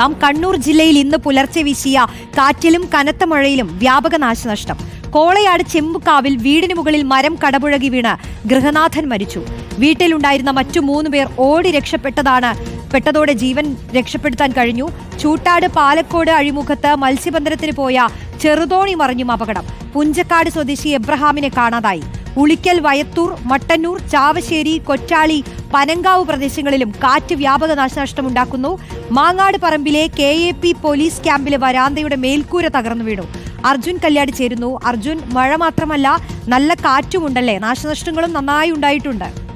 ആം കണ്ണൂർ ജില്ലയിൽ ഇന്ന് പുലർച്ചെ വീശിയ കാറ്റിലും കനത്ത മഴയിലും വ്യാപക നാശനഷ്ടം. കോളയാട് ചെമ്പുക്കാവിൽ വീടിന് മുകളിൽ മരം കടപുഴകി വീണ് ഗൃഹനാഥൻ മരിച്ചു. വീട്ടിലുണ്ടായിരുന്ന മറ്റു മൂന്ന് പേർ ഓടി രക്ഷപ്പെട്ടതാണ്. പെട്ടതോടെ ജീവൻ രക്ഷപ്പെടുത്താൻ കഴിഞ്ഞു. ചൂട്ടാട് പാലക്കോട് അഴിമുഖത്ത് മത്സ്യബന്ധനത്തിന് പോയ ചെറുതോണി മറിഞ്ഞും അപകടം. പുഞ്ചക്കാട് സ്വദേശി എബ്രഹാമിനെ കാണാതായി. ഉളിക്കൽ വയത്തൂർ മട്ടന്നൂർ ചാവശ്ശേരി കൊറ്റാളി പനങ്കാവ് പ്രദേശങ്ങളിലും കാറ്റ് വ്യാപക നാശനഷ്ടമുണ്ടാക്കുന്നു മാങ്ങാട് പറമ്പിലെ കെ എ പി പോലീസ് ക്യാമ്പിലെ വരാന്തയുടെ മേൽക്കൂര തകർന്നു വീണു. അർജുൻ കല്യാടി ചേരുന്നു. അർജുൻ മഴ മാത്രമല്ല നല്ല കാറ്റുമുണ്ടല്ലേ? നാശനഷ്ടങ്ങളും നന്നായി ഉണ്ടായിട്ടുണ്ട്.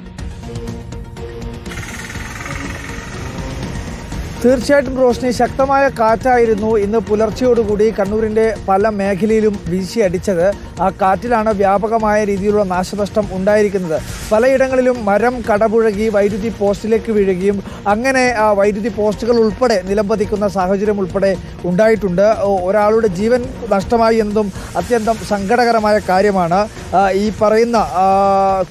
തീർച്ചയായിട്ടും റോഷ്നി ശക്തമായ കാറ്റായിരുന്നു ഇന്ന് പുലർച്ചയോടുകൂടി കണ്ണൂരിന്റെ പല മേഖലയിലും വീശി അടിച്ചത് ആ കാറ്റിലാണ് വ്യാപകമായ രീതിയിലുള്ള നാശനഷ്ടം ഉണ്ടായിരിക്കുന്നത്. പലയിടങ്ങളിലും മരം കടപുഴകി വൈദ്യുതി പോസ്റ്റിലേക്ക് വീഴുകയും അങ്ങനെ ആ വൈദ്യുതി പോസ്റ്റുകൾ ഉൾപ്പെടെ നിലംപതിക്കുന്ന സാഹചര്യം ഉൾപ്പെടെ ഉണ്ടായിട്ടുണ്ട്. ഒരാളുടെ ജീവൻ നഷ്ടമായി എന്നതും അത്യന്തം സങ്കടകരമായ കാര്യമാണ്. ഈ പറയുന്ന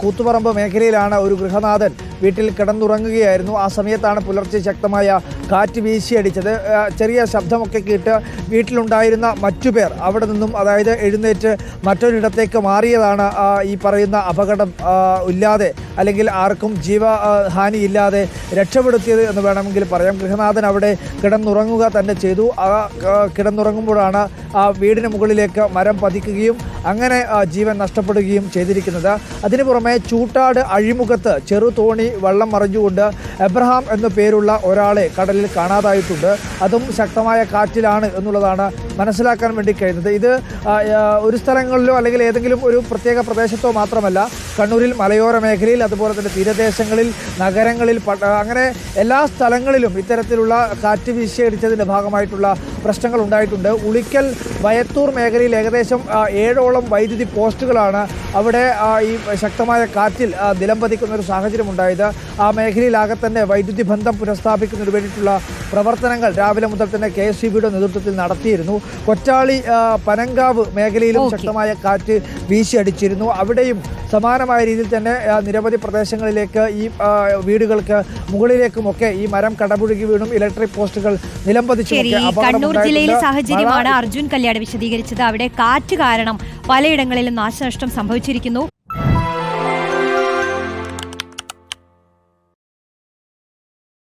കൂത്തുപറമ്പ് മേഖലയിലാണ് ഒരു ഗൃഹനാഥൻ വീട്ടിൽ കിടന്നുറങ്ങുകയായിരുന്നു. ആ സമയത്താണ് പുലർച്ചെ ശക്തമായ കാറ്റ് വീശിയടിച്ചത്. ചെറിയ ശബ്ദമൊക്കെ കേട്ട് വീട്ടിലുണ്ടായിരുന്ന മറ്റു പേർ അവിടെ നിന്നും അതായത് എഴുന്നേറ്റ് മറ്റൊരിടത്തേക്ക് മാറിയതാണ് ഈ പറയുന്ന അപകടം ഇല്ലാതെ അല്ലെങ്കിൽ ആർക്കും ജീവ ആ, ഇല്ലാതെ രക്ഷപ്പെടുത്തിയത് എന്ന് വേണമെങ്കിൽ പറയാം. ഗൃഹനാഥൻ അവിടെ കിടന്നുറങ്ങുക തന്നെ ചെയ്തു. ആ കിടന്നുറങ്ങുമ്പോഴാണ് വീടിന് മുകളിലേക്ക് മരം പതിക്കുകയും അങ്ങനെ ജീവൻ നഷ്ടപ്പെടുകയും ചെയ്തിരിക്കുന്നത്. അതിനു പുറമെ ചൂട്ടാട് അഴിമുഖത്ത് ചെറുതോണി വെള്ളം മറിഞ്ഞുകൊണ്ട് എബ്രഹാം എന്നു പേരുള്ള ഒരാളെ കടലിൽ കാണാതായിട്ടുണ്ട്. അതും ശക്തമായ കാറ്റിലാണ് എന്നുള്ളതാണ് മനസ്സിലാക്കാൻ വേണ്ടി കഴിയുന്നത് ഇത് ആ, ആ, ഒരു സ്ഥലങ്ങളിലോ അല്ലെങ്കിൽ ഏതെങ്കിലും ഒരു പ്രത്യേക പ്രദേശത്തോ മാത്രമല്ല കണ്ണൂരിൽ മലയോര മേഖലയിൽ അതുപോലെ തന്നെ തീരദേശങ്ങളിൽ നഗരങ്ങളിൽ അങ്ങനെ എല്ലാ സ്ഥലങ്ങളിലും ഇത്തരത്തിലുള്ള കാറ്റ് വീശിയടിച്ചതിന്റെ ഭാഗമായിട്ടുള്ള പ്രശ്നങ്ങൾ ഉണ്ടായിട്ടുണ്ട്. ഉളിക്കൽ വയത്തൂർ മേഖലയിൽ ഏകദേശം ഏഴോളം വൈദ്യുതി പോസ്റ്റുകളാണ് അവിടെ ഈ ശക്തമായ കാറ്റിൽ നിലം നിലംപതിക്കുന്ന ഒരു സാഹചര്യം ഉണ്ടായത് ആ മേഖലയിലാകെ തന്നെ വൈദ്യുതി ബന്ധം പുനഃസ്ഥാപിക്കുന്നതിന് വേണ്ടിയിട്ടുള്ള പ്രവർത്തനങ്ങൾ രാവിലെ മുതൽ തന്നെ കെ എസ് നേതൃത്വത്തിൽ നടത്തിയിരുന്നു. കൊറ്റാളി പനങ്കാവ് മേഖലയിലും ശക്തമായ കാറ്റ് വീശിയടിച്ചിരുന്നു. അവിടെയും സമാനമായ രീതിയിൽ തന്നെ നിരവധി പ്രദേശങ്ങളിലേക്ക് ഈ വീടുകൾക്ക് മുകളിലേക്കുമൊക്കെ ഈ മരം കടപുഴുകി വീണും ഇലക്ട്രിക് പോസ്റ്റുകൾ നിലംപതിച്ചു കണ്ണൂർ ജില്ലയിലെ. സാഹചര്യമാണ് അർജുൻ കല്യാട് വിശദീകരിച്ചത് അവിടെ കാറ്റ് കാരണം പലയിടങ്ങളിലും നാശനഷ്ടം സംഭവിച്ചിരിക്കുന്നു